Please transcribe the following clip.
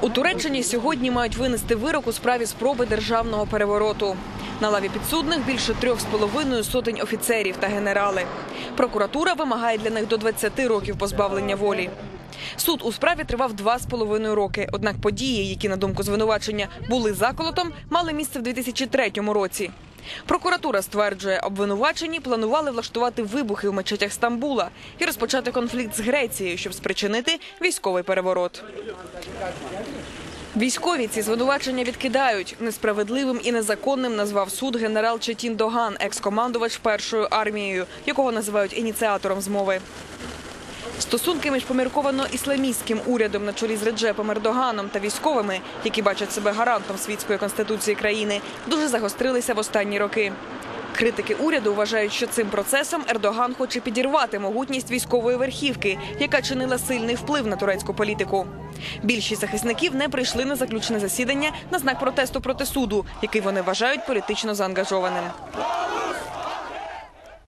У Туреччині сьогодні мають винести вирок у справі спроби державного перевороту. На лаві підсудних більше трьох з половиною сотень офіцерів та генерали. Прокуратура вимагає для них до 20 років позбавлення волі. Суд у справі тривав два з половиною роки. Однак події, які на думку звинувачення були заколотом, мали місце в 2003 році. Прокуратура стверджує, обвинувачені планували влаштувати вибухи в мечетях Стамбула і розпочати конфлікт з Грецією, щоб спричинити військовий переворот. Військові ці звинувачення відкидають. Несправедливим і незаконним назвав суд генерал Четін Доган, екс-командувач першою армією, якого називають ініціатором змови. Стосунки між помірковано ісламістським урядом на чолі з Реджепом Ердоганом та військовими, які бачать себе гарантом світської конституції країни, дуже загострилися в останні роки. Критики уряду вважають, що цим процесом Ердоган хоче підірвати могутність військової верхівки, яка чинила сильний вплив на турецьку політику. Більшість захисників не прийшли на заключне засідання на знак протесту проти суду, який вони вважають політично заангажованим.